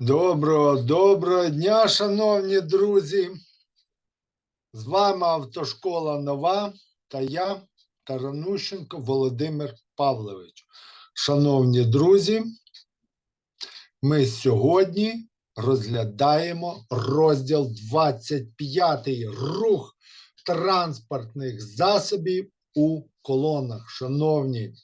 Доброго, доброго дня, шановні друзі. З вами автошкола Нова та я, Таранущенко Володимир Павлович. Шановні друзі, ми сьогодні розглядаємо розділ 25 рух транспортних засобів у колонах. Шановні,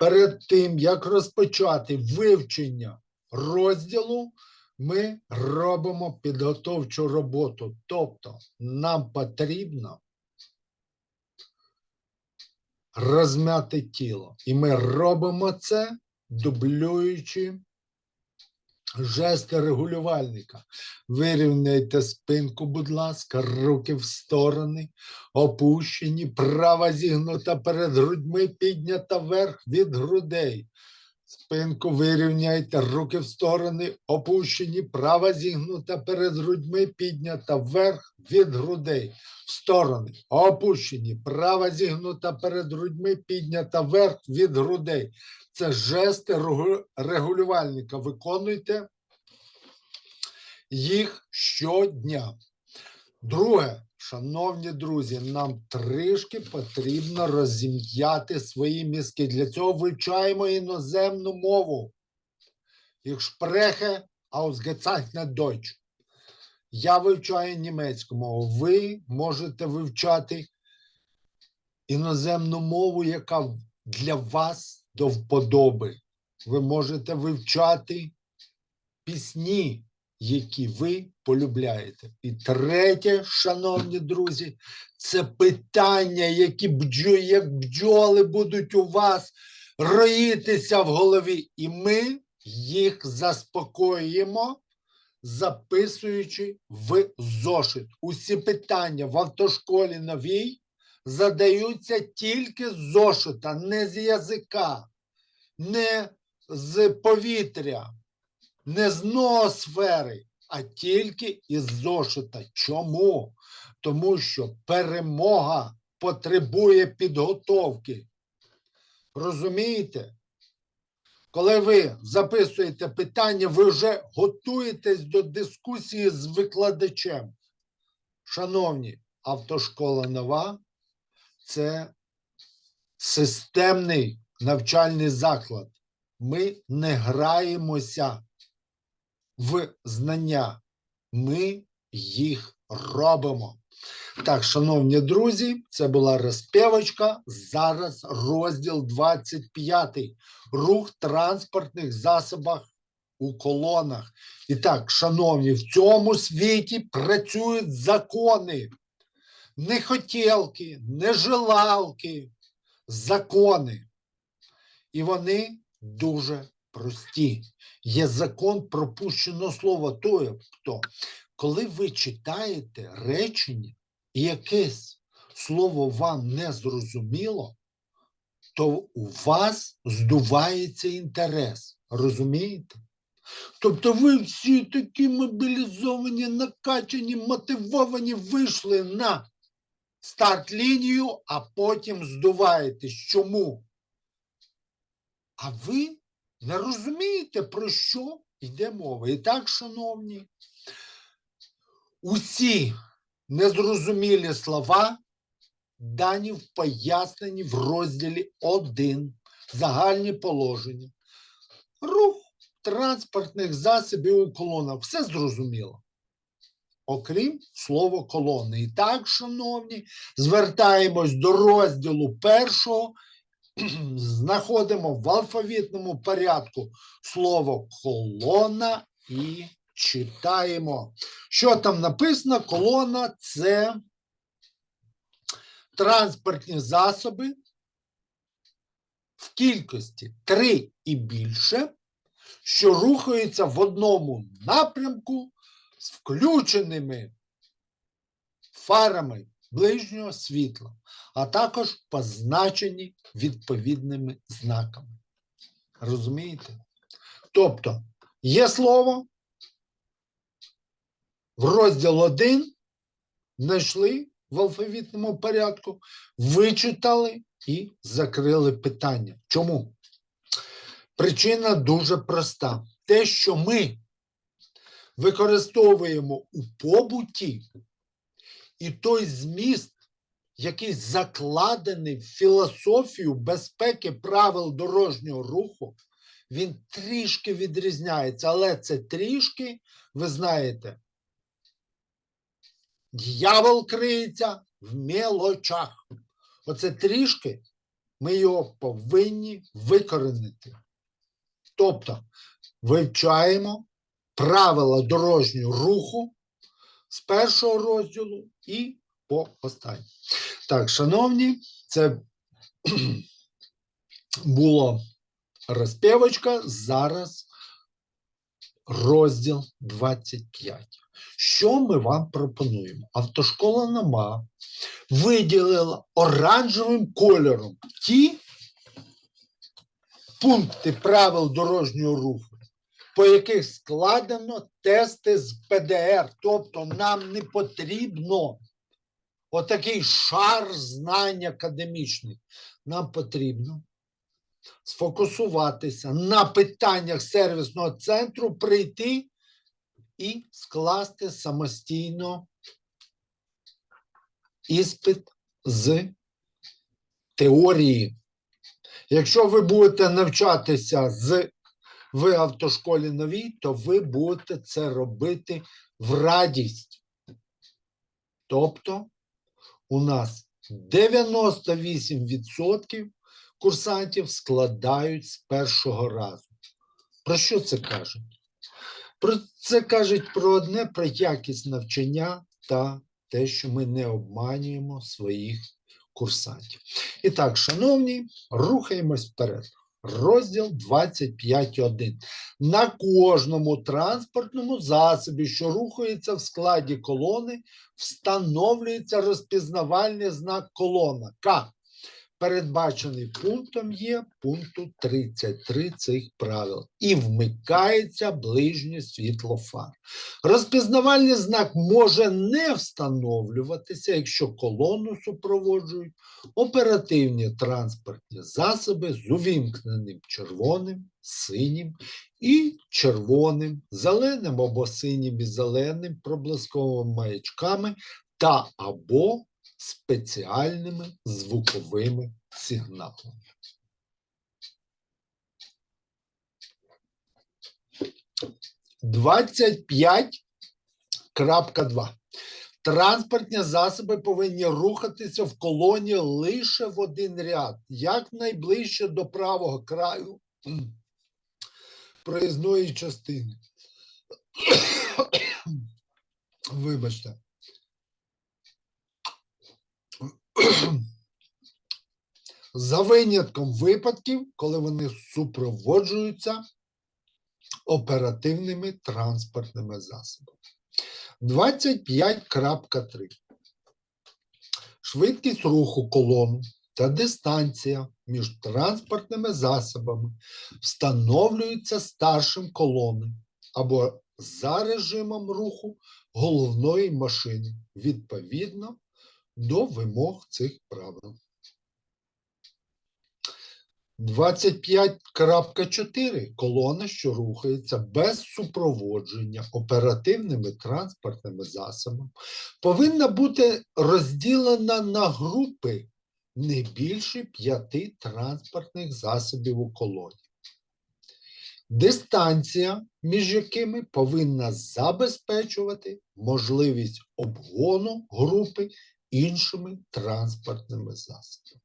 перед тим як розпочати вивчення розділу ми робимо підготовчу роботу. Тобто нам потрібно розмяти тіло. І ми робимо це, дублюючи жести регулювальника. Вирівняйте спинку, будь ласка, руки в сторони, опущені, права зігнута перед грудьми, піднята вверх від грудей. Спинку вирівняйте, руки в сторони, опущені, права зігнута перед грудьми, піднята вверх від грудей. В сторони, опущені, права зігнута перед грудьми, піднята вверх від грудей. Це жести регулювальника. Виконуйте їх щодня. Друге, шановні друзі, нам трішки потрібно розім'яти свої мізки. Для цього вивчаємо іноземну мову. Ich spreche ausgezeichnet Deutsch. Я вивчаю німецьку мову. Ви можете вивчати іноземну мову, яка для вас до вподоби. Ви можете вивчати пісні, які ви полюбляєте. І третє, шановні друзі, це питання, які бджо, як бджоли будуть у вас роїтися в голові. І ми їх заспокоюємо, записуючи в зошит. Усі питання в автошколі новій задаються тільки з зошита, не з язика, не з повітря не з ноосфери, а тільки із зошита. Чому? Тому що перемога потребує підготовки. Розумієте? Коли ви записуєте питання, ви вже готуєтесь до дискусії з викладачем. Шановні, автошкола нова це системний навчальний заклад. Ми не граємося в знання. Ми їх робимо. Так, шановні друзі, це була розпівочка. Зараз розділ 25. Рух транспортних засобах у колонах. І так, шановні, в цьому світі працюють закони. Не хотілки, не желалки, закони. І вони дуже прості є закон пропущеного слова. Тобто, коли ви читаєте речення, і якесь слово вам не зрозуміло, то у вас здувається інтерес. Розумієте? Тобто ви всі такі мобілізовані, накачані, мотивовані, вийшли на старт-лінію, а потім здуваєтесь. Чому? А ви не розумієте, про що йде мова. І так, шановні, усі незрозумілі слова дані в поясненні в розділі 1 загальні положення. Рух транспортних засобів у колонах. Все зрозуміло. Окрім слова колони. І так, шановні, звертаємось до розділу першого знаходимо в алфавітному порядку слово колона і читаємо. Що там написано? Колона це транспортні засоби в кількості 3 і більше, що рухаються в одному напрямку з включеними фарами ближнього світла, а також позначені відповідними знаками. Розумієте? Тобто є слово, в розділ 1 знайшли в алфавітному порядку, вичитали і закрили питання. Чому? Причина дуже проста. те, що ми використовуємо у побуті, і той зміст, який закладений в філософію безпеки правил дорожнього руху, він трішки відрізняється, але це трішки, ви знаєте, дьявол криється в мелочах. Оце трішки ми його повинні викоренити. Тобто вивчаємо правила дорожнього руху з першого розділу і по останній. Так, шановні, це було розпівочка. Зараз розділ 25. Що ми вам пропонуємо? Автошкола НАМА виділила оранжевим кольором ті пункти правил дорожнього руху, по яких складено тести з ПДР. Тобто нам не потрібно отакий шар знань академічних. Нам потрібно сфокусуватися на питаннях сервісного центру, прийти і скласти самостійно іспит з теорії. Якщо ви будете навчатися з в автошколі новій, то ви будете це робити в радість. Тобто у нас 98% курсантів складають з першого разу. Про що це кажуть? Про це кажуть про одне про якість навчання та те, що ми не обманюємо своїх курсантів. І так, шановні, рухаємось вперед. Розділ 25.1. На кожному транспортному засобі, що рухається в складі колони, встановлюється розпізнавальний знак колона К. Передбачений пунктом є пункту 33 цих правил і вмикається ближнє світло фар. Розпізнавальний знак може не встановлюватися, якщо колону супроводжують оперативні транспортні засоби з увімкненим червоним, синім і червоним, зеленим або синім і зеленим проблисковими маячками та або спеціальними звуковими сигналами. Двадцять два. Транспортні засоби повинні рухатися в колоні лише в один ряд, якнайближче до правого краю проїзної частини. Вибачте. За винятком випадків, коли вони супроводжуються оперативними транспортними засобами. 25.3. Швидкість руху колону та дистанція між транспортними засобами встановлюється старшим колони або за режимом руху головної машини відповідно до вимог цих правил. 25.4. Колона, що рухається без супроводження оперативними транспортними засобами, повинна бути розділена на групи не більше п'яти транспортних засобів у колоні. Дистанція, між якими повинна забезпечувати можливість обгону групи іншими транспортними засобами.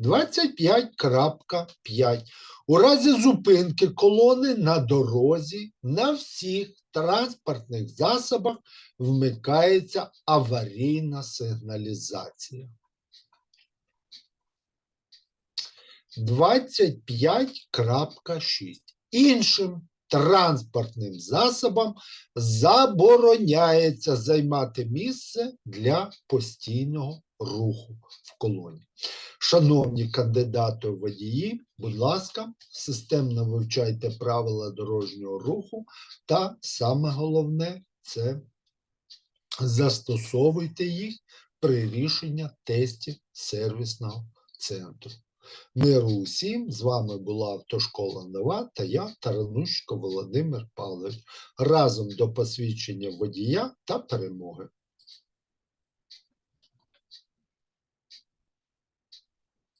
25.5. У разі зупинки колони на дорозі на всіх транспортних засобах вмикається аварійна сигналізація. 25.6. Іншим транспортним засобам забороняється займати місце для постійного руху в колоні. Шановні кандидати водії, будь ласка, системно вивчайте правила дорожнього руху та саме головне це застосовуйте їх при рішенні тестів сервісного центру. Миру усім, з вами була Автошкола Нова та я, Таранушко Володимир Павлович. Разом до посвідчення водія та перемоги.